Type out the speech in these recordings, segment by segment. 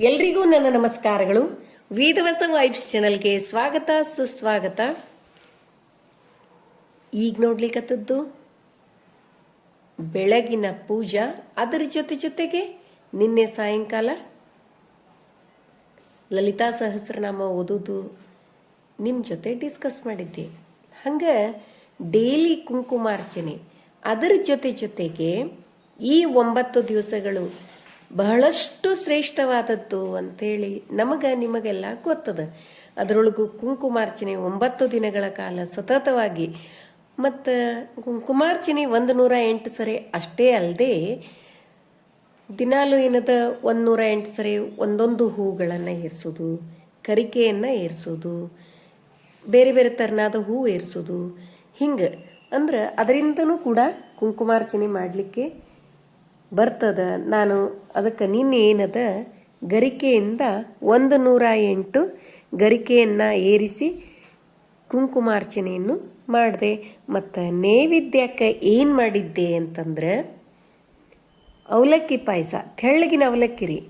ಎಲ್ರಿಗೂ ನನ್ನ ನಮಸ್ಕಾರಗಳು. ವೇದವಸ ವೈಬ್ಸ್ ಚಾನಲ್ಗೆ ಸ್ವಾಗತ, ಸುಸ್ವಾಗತ. ಈಗ ನೋಡ್ಲಿಕ್ಕತ್ತದ್ದು ಬೆಳಗಿನ ಪೂಜಾ. ಅದರ ಜೊತೆ ಜೊತೆಗೆ ನಿನ್ನೆ ಸಾಯಂಕಾಲ ಲಲಿತಾ ಸಹಸ್ರನಾಮ ಓದೋದು ನಿಮ್ಮ ಜೊತೆ ಡಿಸ್ಕಸ್ ಮಾಡಿದ್ದೆ. ಹಂಗೆ ಡೈಲಿ ಕುಂಕುಮಾರ್ಚನೆ ಅದರ ಜೊತೆ ಜೊತೆಗೆ ಈ ಒಂಬತ್ತು ದಿವಸಗಳು ಬಹಳಷ್ಟು ಶ್ರೇಷ್ಠವಾದದ್ದು ಅಂಥೇಳಿ ನಮಗೆ ನಿಮಗೆಲ್ಲ ಗೊತ್ತದ. ಅದರೊಳಗು ಕುಂಕುಮಾರ್ಚನೆ ಒಂಬತ್ತು ದಿನಗಳ ಕಾಲ ಸತತವಾಗಿ, ಮತ್ತು ಕುಂಕುಮಾರ್ಚನೆ ಒಂದು ನೂರ ಎಂಟು ಸರಿ ಅಷ್ಟೇ ಅಲ್ಲದೆ ದಿನಾಲು ಏನದ ಒಂದು ನೂರ ಎಂಟು ಸರಿ ಒಂದೊಂದು ಹೂಗಳನ್ನು ಏರಿಸೋದು, ಕರಿಕೆಯನ್ನು ಏರಿಸೋದು, ಬೇರೆ ಬೇರೆ ಥರನಾದ ಹೂ ಏರಿಸೋದು. ಹಿಂಗೆ ಅಂದ್ರೆ ಅದರಿಂದನೂ ಕೂಡ ಕುಂಕುಮಾರ್ಚನೆ ಮಾಡಲಿಕ್ಕೆ ಬರ್ತದ? ನಾನು ಅದಕ್ಕೆ ನಿನ್ನೆ ಏನದ? ಗರಿಕೆಯಿಂದ ಒಂದು ನೂರ ಎಂಟು ಗರಿಕೆಯನ್ನು ಏರಿಸಿ ಕುಂಕುಮಾರ್ಚನೆಯನ್ನು ಮಾಡಿದೆ. ಮತ್ತು ನೈವೇದ್ಯಕ್ಕೆ ಏನು ಮಾಡಿದ್ದೆ ಅಂತಂದ್ರೆ ಅವಲಕ್ಕಿ ಪಾಯಸ. ತೆಳ್ಳಗಿನ ಅವಲಕ್ಕಿ ರೀ.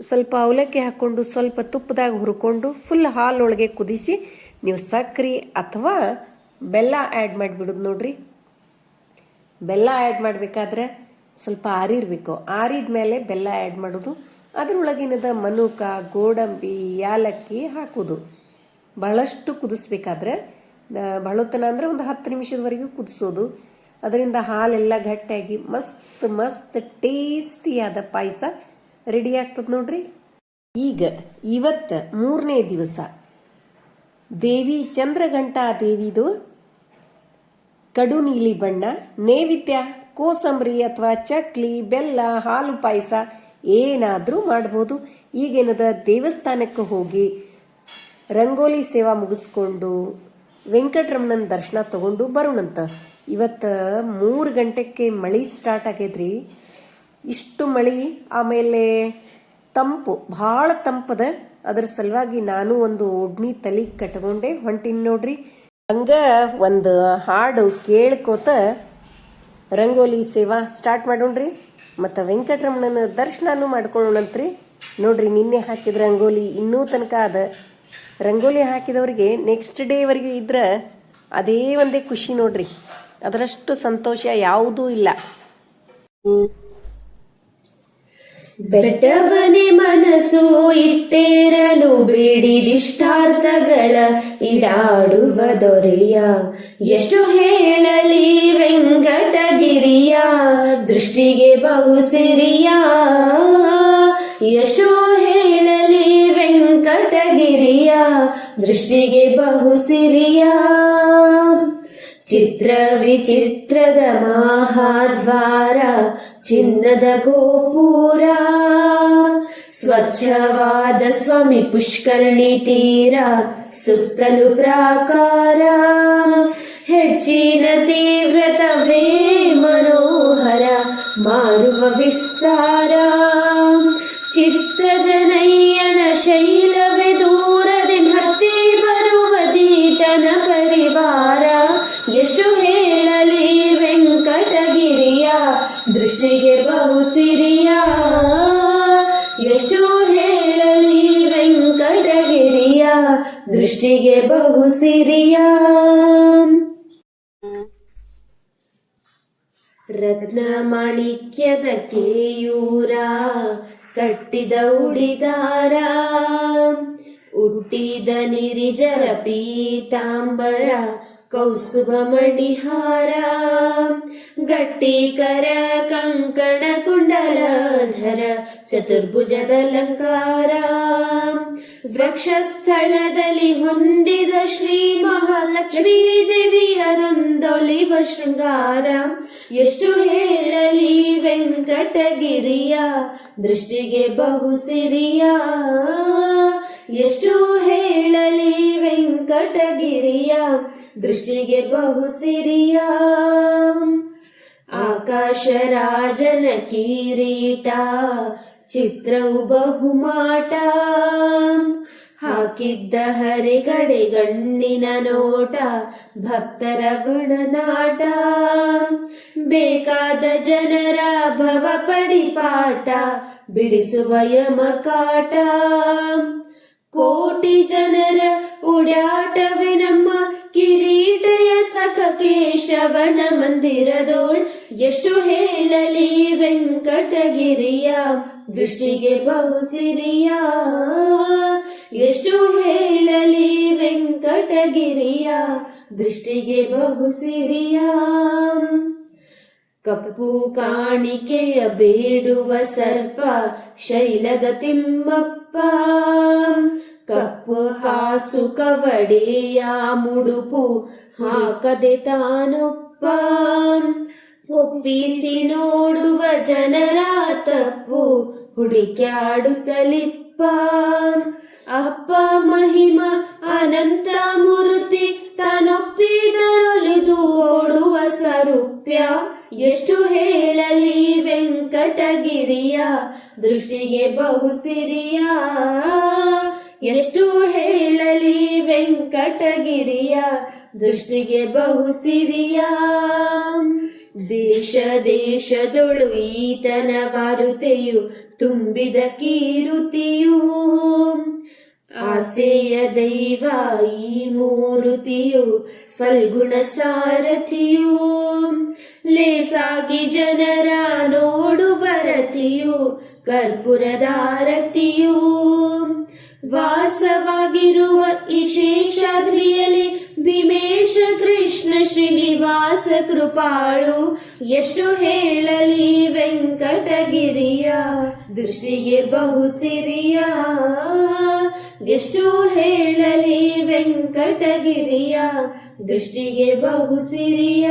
ಸ್ವಲ್ಪ ಅವಲಕ್ಕಿ ಹಾಕ್ಕೊಂಡು ಸ್ವಲ್ಪ ತುಪ್ಪದಾಗ ಹುರ್ಕೊಂಡು ಫುಲ್ ಹಾಲೊಳಗೆ ಕುದಿಸಿ ನೀವು ಸಕ್ಕರೆ ಅಥವಾ ಬೆಲ್ಲ ಆ್ಯಡ್ ಮಾಡಿಬಿಡೋದು ನೋಡ್ರಿ. ಬೆಲ್ಲ ಆ್ಯಡ್ ಮಾಡಬೇಕಾದ್ರೆ ಸ್ವಲ್ಪ ಆರಿರಬೇಕು. ಆರಿದ ಮೇಲೆ ಬೆಲ್ಲ ಆ್ಯಡ್ ಮಾಡೋದು. ಅದರೊಳಗಿನದ ಮನುಕ, ಗೋಡಂಬಿ, ಯಾಲಕ್ಕಿ ಹಾಕೋದು. ಬಹಳಷ್ಟು ಕುದಿಸ್ಬೇಕಾದ್ರೆ ಬಹಳತನ ಅಂದರೆ ಒಂದು ಹತ್ತು ನಿಮಿಷದವರೆಗೂ ಕುದಿಸೋದು. ಅದರಿಂದ ಹಾಲೆಲ್ಲ ಗಟ್ಟಿಯಾಗಿ ಮಸ್ತ್ ಮಸ್ತ್ ಟೇಸ್ಟಿಯಾದ ಪಾಯಸ ರೆಡಿ ಆಗ್ತದೆ ನೋಡ್ರಿ. ಈಗ, ಇವತ್ತು ಮೂರನೇ ದಿವಸ. ದೇವಿ ಚಂದ್ರಘಂಟಾ ದೇವಿದು ಕಡು ನೀಲಿ ಬಣ್ಣ. ನೈವೇದ್ಯ? ಕೋಸಂಬರಿ ಅಥವಾ ಚಕ್ಲಿ, ಬೆಲ್ಲ, ಹಾಲು ಪಾಯಸ ಏನಾದರೂ ಮಾಡ್ಬೋದು. ಈಗೇನದ ದೇವಸ್ಥಾನಕ್ಕೆ ಹೋಗಿ ರಂಗೋಲಿ ಸೇವಾ ಮುಗಿಸ್ಕೊಂಡು ವೆಂಕಟರಮಣನ ದರ್ಶನ ತಗೊಂಡು ಬರೋಣಂತ. ಇವತ್ತು ಮೂರು ಗಂಟೆಗೆ ಮಳೆ ಸ್ಟಾರ್ಟ್ ಆಗೈದ್ರಿ. ಇಷ್ಟು ಮಳೆ, ಆಮೇಲೆ ತಂಪು, ಭಾಳ ತಂಪದ. ಅದ್ರ ಸಲುವಾಗಿ ನಾನು ಒಂದು ಒಡ್ನಿ ತಲೆ ಕಟ್ಕೊಂಡೆ ಹೊಂಟಿನ ನೋಡ್ರಿ. ಹಂಗ ಒಂದು ಹಾಡು ಕೇಳ್ಕೋತ ರಂಗೋಲಿ ಸೇವಾ ಸ್ಟಾರ್ಟ್ ಮಾಡೋಣ್ರಿ. ಮತ್ತು ವೆಂಕಟರಮಣನ ದರ್ಶನನೂ ಮಾಡ್ಕೊಳ್ಳೋಣಂತ್ರಿ. ನೋಡ್ರಿ, ನಿನ್ನೆ ಹಾಕಿದ ರಂಗೋಲಿ ಇನ್ನೂ ತನಕ ಅದ. ರಂಗೋಲಿ ಹಾಕಿದವ್ರಿಗೆ ನೆಕ್ಸ್ಟ್ ಡೇವರೆಗೂ ಇದ್ರೆ ಅದೇ ಒಂದೇ ಖುಷಿ ನೋಡ್ರಿ. ಅದರಷ್ಟು ಸಂತೋಷ ಯಾವುದೂ ಇಲ್ಲ. ಬೆಟ್ಟವನೆ ಮನಸ್ಸು ಇಟ್ಟೇರಲು ಬೇಡಿದಿಷ್ಟಾರ್ಥಗಳ ಇಡಾಡುವ ದೊರೆಯ. ಎಷ್ಟು ಹೇಳಲಿ ವೆಂಕಟಗಿರಿಯ, ದೃಷ್ಟಿಗೆ ಬಹು ಸಿರಿಯ. ಎಷ್ಟು ಹೇಳಲಿ ವೆಂಕಟಗಿರಿಯ, ದೃಷ್ಟಿಗೆ ಬಹು ಸಿರಿಯ. ಚಿತ್ರ ವಿಚಿತ್ರದ ಮಹಾದ್ವಾರ, ಚಿನ್ನದ ಗೋಪುರ. ಸ್ವಚ್ಛವಾದ ಸ್ವಾಮಿ ಪುಷ್ಕರಣಿ ತೀರ ಸುತ್ತಲೂ ಪ್ರಾಕಾರ. ಹೆಚ್ಚಿನ ತೀವ್ರತವೇ ಮನೋಹರ ಮಾರುವ ವಿಸ್ತಾರ. ಚಿತ್ತ ಜನಯ್ಯನ ಬಹು ಸಿರಿಯ. ರತ್ನ ಮಾಣಿಕ್ಯದ ಕೇಯೂರ ಕಟ್ಟಿದ ಉಡಿದಾರ. ಹುಟ್ಟಿದ ನಿರಿಜರ ಪೀತಾಂಬರ ಕೌಸ್ತುಭ ಮಣಿಹಾರ, ಗಟ್ಟಿಕರ ಕಂಕಣ ಕುಂಡಲಧರ, ಚತುರ್ಭುಜದ ಅಲಂಕಾರ. ವೃಕ್ಷಸ್ಥಳದಲ್ಲಿ ಹೊಂದಿದ ಶ್ರೀ ಮಹಾಲಕ್ಷ್ಮೀ ದೇವಿಯ ರಂದೊಲಿವ ಶೃಂಗಾರ. ಎಷ್ಟು ಹೇಳಲಿ ವೆಂಕಟಗಿರಿಯ, ದೃಷ್ಟಿಗೆ ಬಹು ಸಿರಿಯ. ಎಷ್ಟು ಹೇಳಲಿ ವೆಂಕಟಗಿರಿಯ, ದೃಷ್ಟಿಗೆ ಬಹು ಸಿರಿಯ ಆಕಾಶ ರಾಜನ ಕಿರೀಟ, ಚಿತ್ರವು ಬಹುಮಾಟ. ಹಾಕಿದ್ದ ಹರಿಗಡೆ ಗಣ್ಣಿನ ನೋಟ, ಭಕ್ತರ ಗುಣನಾಟ. ಬೇಕಾದ ಜನರ ಭವ ಪಡಿಪಾಟ ಬಿಡಿಸುವ ಯಮಕಾಟ ಕೋಟಿ ಜನರ ಓಡಾಟವೇ ನಮ್ಮ ಕಿರೀಟಯ ಸಖ ಕೇಶವನ ಮಂದಿರದೋಳ್. ಎಷ್ಟು ಹೇಳಲಿ ವೆಂಕಟಗಿರಿಯ, ದೃಷ್ಟಿಗೆ ಬಹು ಸಿರಿಯ ಎಷ್ಟು ಹೇಳಲಿ ವೆಂಕಟಗಿರಿಯ, ದೃಷ್ಟಿಗೆ ಬಹು ಸಿರಿಯ ಕಪ್ಪು ಕಾಣಿಕೆಯ ಬೇಡುವ ಸರ್ಪ, ಶೈಲದ ತಿಮ್ಮಪ್ಪ. ಕಪ್ಪು ಹಾಸು ಕವಡೆಯ ಮುಡುಪು ಹಾಕದೆ ತಾನೊಪ್ಪ. ಒಪ್ಪಿಸಿ ನೋಡುವ ಜನರ ತಪ್ಪು, ಹುಡುಕ್ಯಾಡುತ್ತಲಿಪ್ಪ. ಅಪ್ಪ ಮಹಿಮ, ಅನಂತ ಮೂರ್ತಿ ತಾನೊಪ್ಪಿದರೊಲಿದು ಓಡುವ ಸರುಪ್ಯ. ಎಷ್ಟು ಹೇಳಲಿ ವೆಂಕಟಗಿರಿಯ? ದೃಷ್ಟಿಗೆ ಬಹು ಸಿರಿಯ ಎಷ್ಟು ಹೇಳಲಿ ವೆಂಕಟಗಿರಿಯ? ದೃಷ್ಟಿಗೆ ಬಹು ಸಿರಿಯ ದೇಶ ದೇಶದೊಳು ಈತನ ವಾರುತೆಯು ತುಂಬಿದ ಕೀರುತಿಯು. ಆಸೆಯ ದೈವ ಈ ಮೂರುತಿಯು ಫಲ್ಗುಣ ಸಾರಥಿಯು ಲೇಸಾಗಿ ಜನರ ನೋಡುವ ರತಿಯು ಕರ್ಪೂರದಾರತಿಯು ವಾಸವಾಗಿರುವ ಈ ಭೀಮೇಶ ಕೃಷ್ಣ ಶ್ರೀನಿವಾಸ ಕೃಪಾಳು. ಎಷ್ಟು ಹೇಳಲಿ ವೆಂಕಟಗಿರಿಯ, ದೃಷ್ಟಿಗೆ ಬಹು ಸಿರಿಯ ಎಷ್ಟು ಹೇಳಲಿ ವೆಂಕಟಗಿರಿಯ, ದೃಷ್ಟಿಗೆ ಬಹು ಸಿರಿಯ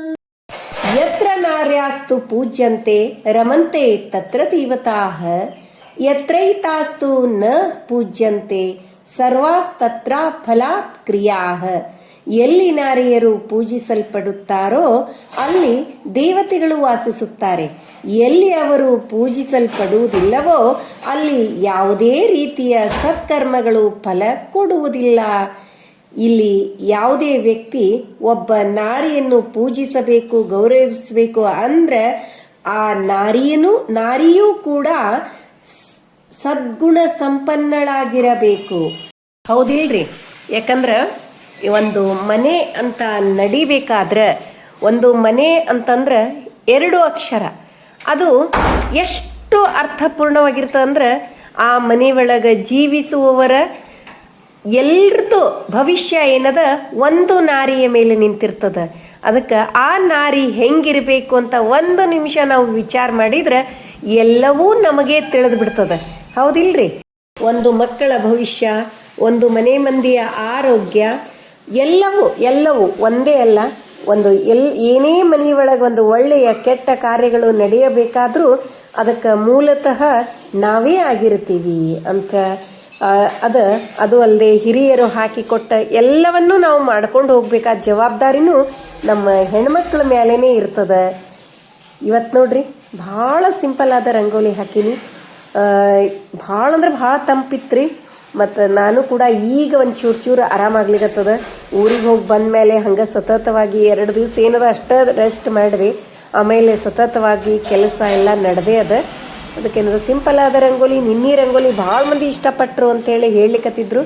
ಯತ್ರ ನಾರ್ಯಾಸ್ತು ಪೂಜ್ಯಂತೆ ರಮಂತೆ ತತ್ರ ದೇವತಾಃ ಯತ್ರೈತಾಸ್ತು ನ ಪೂಜ್ಯಂತೆ ಸರ್ವಾಸ್ತತ್ರ ಫಲಾತ್ ಕ್ರಿಯಾಹ ಎಲ್ಲಿ ನಾರಿಯರು ಪೂಜಿಸಲ್ಪಡುತ್ತಾರೋ, ಅಲ್ಲಿ ದೇವತೆಗಳು ವಾಸಿಸುತ್ತಾರೆ। ಎಲ್ಲಿ ಅವರು ಪೂಜಿಸಲ್ಪಡುವುದಿಲ್ಲವೋ, ಅಲ್ಲಿ ಯಾವುದೇ ರೀತಿಯ ಸತ್ಕರ್ಮಗಳು ಫಲ ಕೊಡುವುದಿಲ್ಲ। ಇಲ್ಲಿ ಯಾವುದೇ ವ್ಯಕ್ತಿ ಒಬ್ಬ ನಾರಿಯನ್ನು ಪೂಜಿಸಬೇಕು, ಗೌರವಿಸಬೇಕು ಅಂದ್ರೆ ಆ ನಾರಿಯನು, ನಾರಿಯೂ ಕೂಡ ಸದ್ಗುಣ ಸಂಪನ್ನಳಾಗಿರಬೇಕು. ಹೌದಿಲ್ರಿ? ಯಾಕಂದ್ರೆ ಒಂದು ಮನೆ ಅಂತ ನಡಿಬೇಕಾದ್ರೆ, ಒಂದು ಮನೆ ಅಂತಂದ್ರೆ ಎರಡು ಅಕ್ಷರ. ಅದು ಎಷ್ಟು ಅರ್ಥಪೂರ್ಣವಾಗಿರ್ತದೆ ಅಂದ್ರೆ ಆ ಮನೆ ಒಳಗೆ ಜೀವಿಸುವವರ ಎಲ್ರದ್ದು ಭವಿಷ್ಯ ಏನದ? ಒಂದು ನಾರಿಯ ಮೇಲೆ ನಿಂತಿರ್ತದ. ಅದಕ್ಕೆ ಆ ನಾರಿ ಹೆಂಗಿರಬೇಕು ಅಂತ ಒಂದು ನಿಮಿಷ ನಾವು ವಿಚಾರ ಮಾಡಿದ್ರೆ ಎಲ್ಲವೂ ನಮಗೆ ತಿಳಿದು ಬಿಡ್ತದ. ಹೌದಿಲ್ರಿ? ಒಂದು ಮಕ್ಕಳ ಭವಿಷ್ಯ, ಒಂದು ಮನೆ ಮಂದಿಯ ಆರೋಗ್ಯ, ಎಲ್ಲವೂ ಎಲ್ಲವೂ ಒಂದೇ ಅಲ್ಲ. ಒಂದು ಎಲ್, ಏನೇ ಮನೆಯೊಳಗೆ ಒಂದು ಒಳ್ಳೆಯ, ಕೆಟ್ಟ ಕಾರ್ಯಗಳು ನಡೆಯಬೇಕಾದರೂ ಅದಕ್ಕೆ ಮೂಲತಃ ನಾವೇ ಆಗಿರ್ತೀವಿ ಅಂತ ಅದ, ಅದು ಅಲ್ಲದೆ ಹಿರಿಯರು ಹಾಕಿಕೊಟ್ಟ ಎಲ್ಲವನ್ನೂ ನಾವು ಮಾಡ್ಕೊಂಡು ಹೋಗ್ಬೇಕಾದ ಜವಾಬ್ದಾರಿನೂ ನಮ್ಮ ಹೆಣ್ಮಕ್ಳ ಮೇಲೇ ಇರ್ತದೆ. ಇವತ್ತು ನೋಡ್ರಿ, ಭಾಳ ಸಿಂಪಲ್ ಆದ ರಂಗೋಲಿ ಹಾಕೀನಿ. ಭಾಳ ಅಂದ್ರೆ ಭಾಳ ತಂಪಿತ್ರಿ ಮತ್ತು ನಾನು ಕೂಡ ಈಗ ಒಂದು ಚೂರು ಚೂರು ಆರಾಮಾಗ್ಲಿಕ್ಕತ್ತದ ಊರಿಗೆ ಹೋಗಿ ಬಂದಮೇಲೆ ಹಂಗೆ ಸತತವಾಗಿ ಎರಡು ದಿವಸ ಏನದ ಅಷ್ಟೇ ರೆಸ್ಟ್ ಮಾಡಿರಿ. ಆಮೇಲೆ ಸತತವಾಗಿ ಕೆಲಸ ಎಲ್ಲ ನಡೆದೇ ಅದ. ಅದಕ್ಕೇನದ ಸಿಂಪಲ್ ಆದ ರಂಗೋಲಿ, ನಿನ್ನೆ ರಂಗೋಲಿ ಭಾಳ ಮಂದಿ ಇಷ್ಟಪಟ್ಟರು ಅಂತೇಳಿ ಹೇಳಲಿಕ್ಕತ್ತಿದ್ರು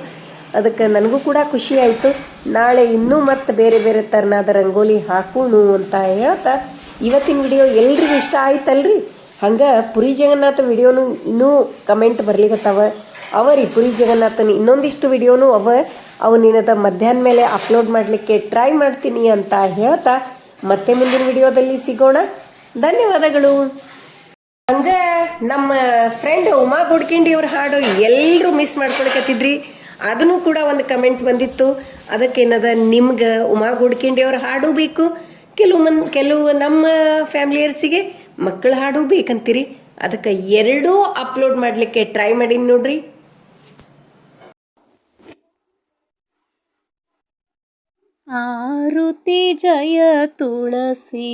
ಅದಕ್ಕೆ ನನಗೂ ಕೂಡ ಖುಷಿ ಆಯಿತು. ನಾಳೆ ಇನ್ನೂ ಮತ್ತೆ ಬೇರೆ ಬೇರೆ ಥರನಾದ ರಂಗೋಲಿ ಹಾಕೋಣ ಅಂತ ಹೇಳ್ತಾ ಇವತ್ತಿನ ವಿಡಿಯೋ ಎಲ್ರಿಗೂ ಇಷ್ಟ ಆಯ್ತಲ್ರಿ? ಹಂಗೆ ಪುರಿ ಜಗನ್ನಾಥ ವಿಡಿಯೋನು ಇನ್ನೂ ಕಮೆಂಟ್ ಬರ್ಲಿಕತ್ತಾವ. ಅವ ರೀ ಪುರಿ ಜಗನ್ನಾಥನ ಇನ್ನೊಂದಿಷ್ಟು ವಿಡಿಯೋನು ಅವ. ಅವು ನಿನ್ನದ ಮಧ್ಯಾಹ್ನ ಮೇಲೆ ಅಪ್ಲೋಡ್ ಮಾಡಲಿಕ್ಕೆ ಟ್ರೈ ಮಾಡ್ತೀನಿ ಅಂತ ಹೇಳ್ತಾ ಮತ್ತೆ ಮುಂದಿನ ವಿಡಿಯೋದಲ್ಲಿ ಸಿಗೋಣ. ಧನ್ಯವಾದಗಳು. ಹಂಗ ನಮ್ಮ ಫ್ರೆಂಡ್ ಉಮಾ ಗುಡ್ಕಿಂಡಿ ಅವ್ರ ಹಾಡು ಎಲ್ಲರೂ ಮಿಸ್ ಮಾಡ್ಕೊಳಕತ್ತಿದ್ರಿ. ಅದನ್ನು ಕೂಡ ಒಂದು ಕಮೆಂಟ್ ಬಂದಿತ್ತು. ಅದಕ್ಕೇನದ ನಿಮ್ಗೆ ಉಮಾ ಗುಡ್ಕಿಂಡಿ ಅವ್ರ ಹಾಡು ಬೇಕು. ಕೆಲವು ಮಂದ್ ಕೆಲವು ನಮ್ಮ ಫ್ಯಾಮಿಲಿಯರ್ಸಿಗೆ ಮಕ್ಕಳ ಹಾಡು ಬೇಕಂತೀರಿ. ಅದಕ್ಕೆ ಎರಡೂ ಅಪ್ಲೋಡ್ ಮಾಡಲಿಕ್ಕೆ ಟ್ರೈ ಮಾಡೀನಿ ನೋಡ್ರಿ. ಆರುತಿ ಜಯ ತುಳಸಿ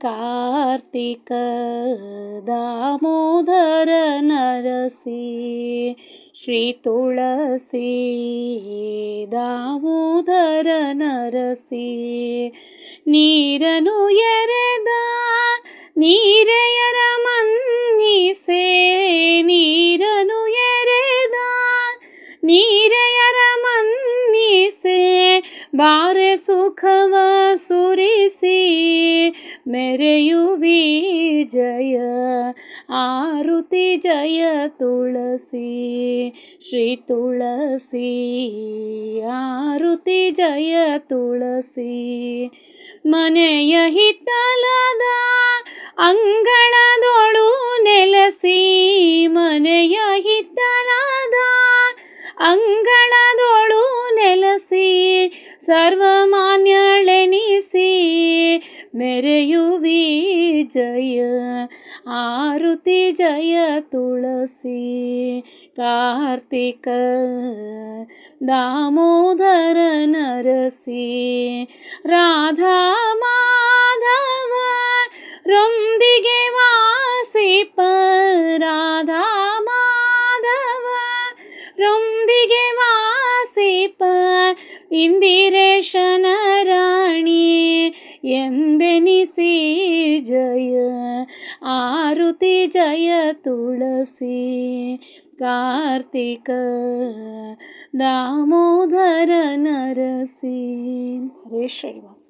ಕಾರ್ತಿಕ ದಾಮೋದರ ನರಸಿ ಶ್ರೀ ತುಳಸಿ ದಾಮೋದರ ನರಸಿ ನೀರನು ಎರೆದ ನೀರೆಯರ ಮನ್ನಿಸೆ ಸುಖವ ಸುರಿಸಿ ಮೆರೆಯುವಿ ಜಯ. ಆರುತಿ ಜಯ ತುಳಸಿ, ಶ್ರೀ ತುಳಸಿ. ಆರುತಿ ಜಯ ತುಳಸಿ, ಮನೆಯ ಹಿತ್ತಲದ ಅಂಗಳದೊಳು ನೆಲೆಸಿ, ಮನೆಯ ಹಿತ್ತಲದ ಅಂಗಳದೊಳು ನೆಲೆಸಿ ಸರ್ವಮಾನ್ಯಳೆನಿಸಿ ಮೆರೆಯುವಿ ಜಯ ಆರುತಿ ಜಯ ತುಳಸಿ ಕಾರ್ತಿಕ ದಾಮೋದರ ನರಸಿ ರಾಧಾ ಮಾಧವ ರೊಂದಿಗೆ ವಾಸಿಪ ರಾಧಾ ಇಂದಿರೇಶನ ರಾಣಿ ಎಂದೆನಿಸಿ ಜಯ ಆರುತಿ ಜಯ ತುಳಸಿ ಕಾರ್ತಿಕ ದಾಮೋದರ ನರಸಿ. ಶ್ರೀನಿವಾಸ.